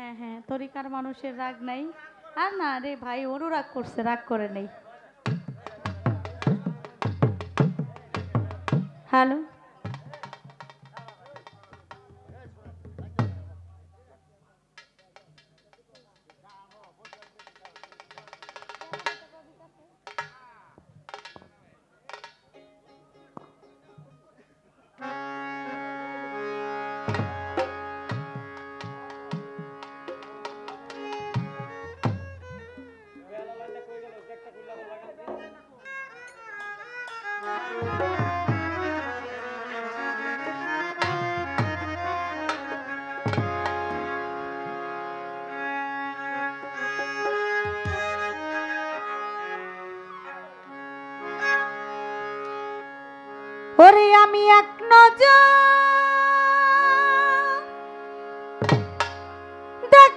হ্যাঁ হ্যাঁ তরিকার মানুষের রাগ নাই। আর না রে ভাই ওরও রাগ করছে, রাগ করে নেই। হ্যালো?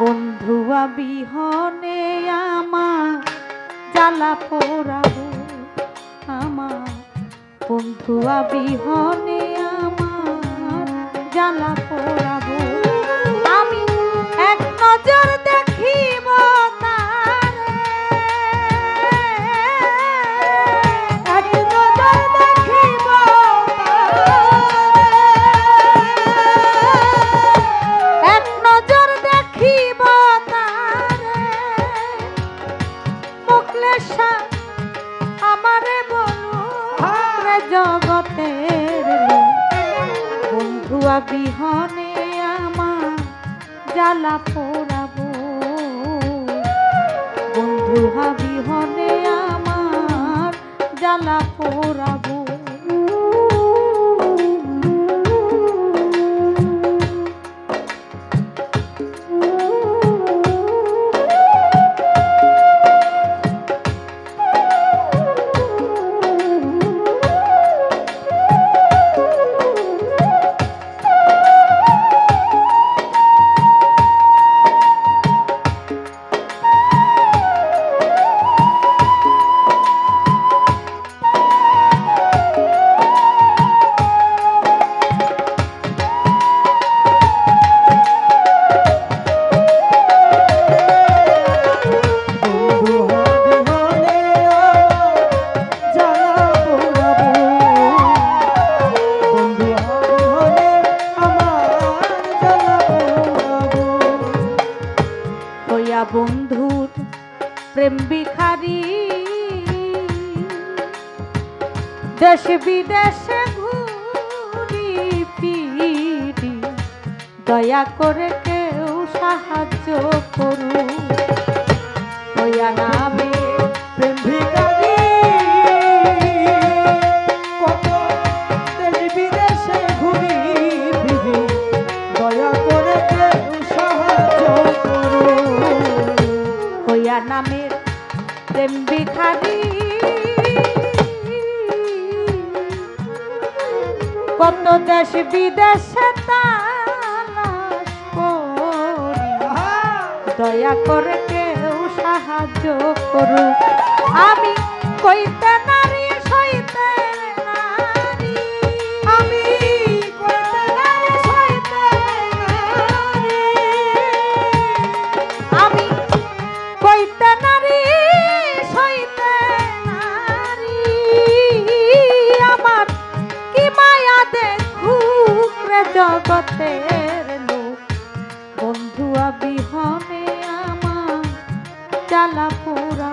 বন্ধুয়া বিহনে আমার জ্বালা পোড়াব আমার। বন্ধু বিহনে আমার জ্বালা পোড়াবো বন্ধুয়া বিহনে আমার জ্বালা পোড়াব। বন্ধু বিহনে আমার জ্বালা পোড়াবো। প্রেম বিখারি দেশ বিদেশে ঘুরি পিড়ি। দয়া করে কেউ সাহায্য করু দয়া নামে বিদেশে দয়া করে কেউ সাহায্য করু আমি কইতে নারী আমি আমি কইতে নারী সইতে জগতের লোক। বন্ধু বিহনে আমার জ্বালা পুরা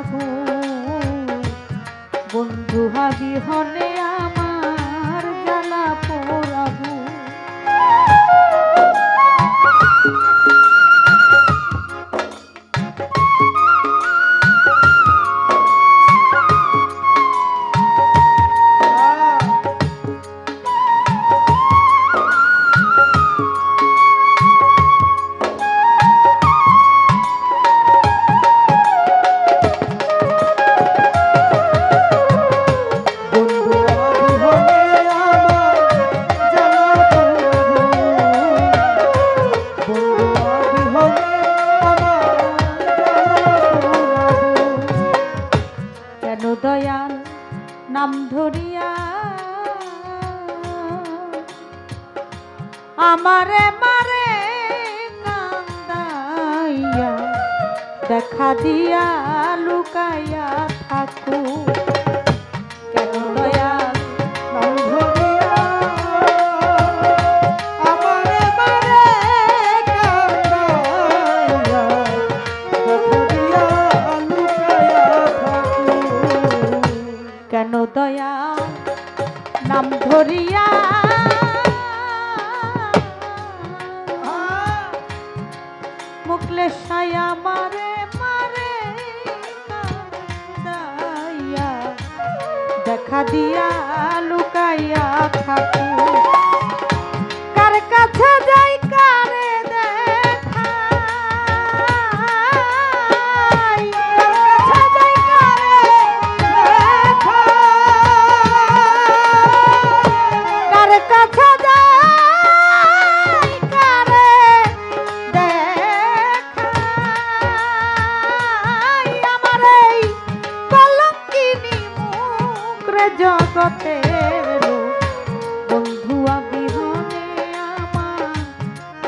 বন্ধু বিহনে নাম ধরিয়া আমারে মারে কান্দাইয়া দেখা দিয়া লুকাই দিয়া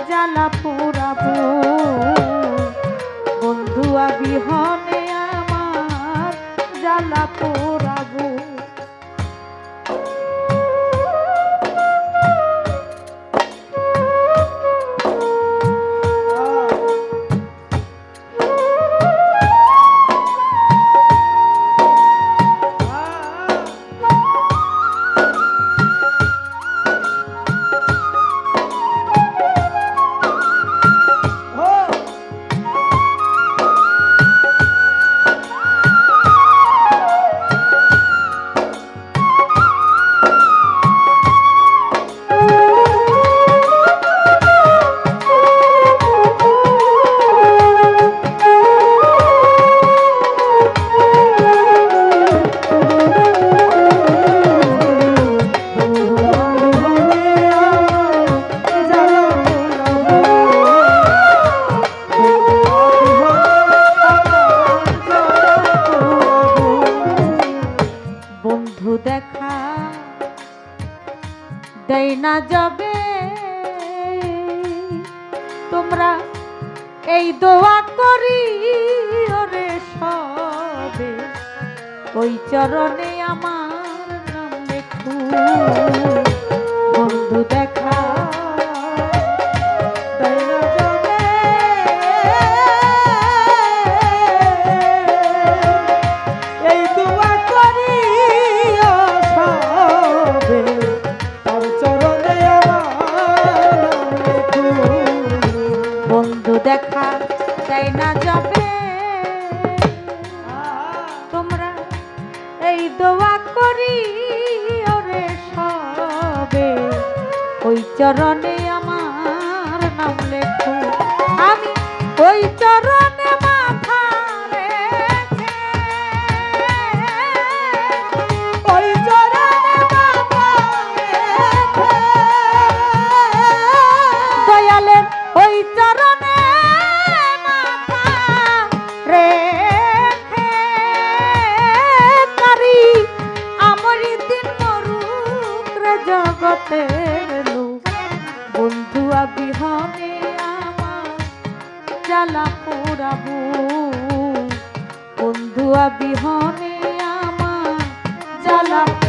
জ্বালা পোড়াবো। বন্ধুয়া বিহন আমরা এই দোয়া করি ওরে সবে। ওই চরণে আমার নাম লেখু। ওই চরণে আমার নাম লেখো। আমি ওই চরণ তুয়া বিহনে আমার জ্বালা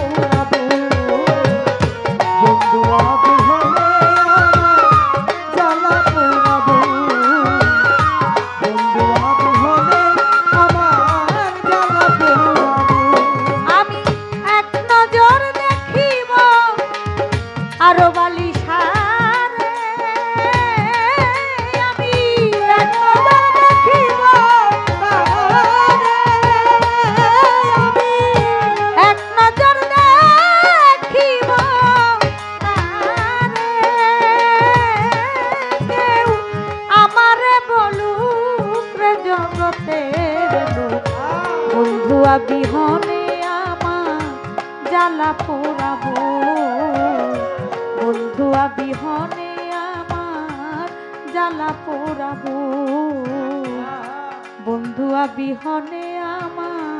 বউয়া বিহনে আমার জ্বালা পোড়াব। বন্ধুয়া বিহনে আমার জ্বালা পোড়াব। বন্ধুয়া বিহনে আমার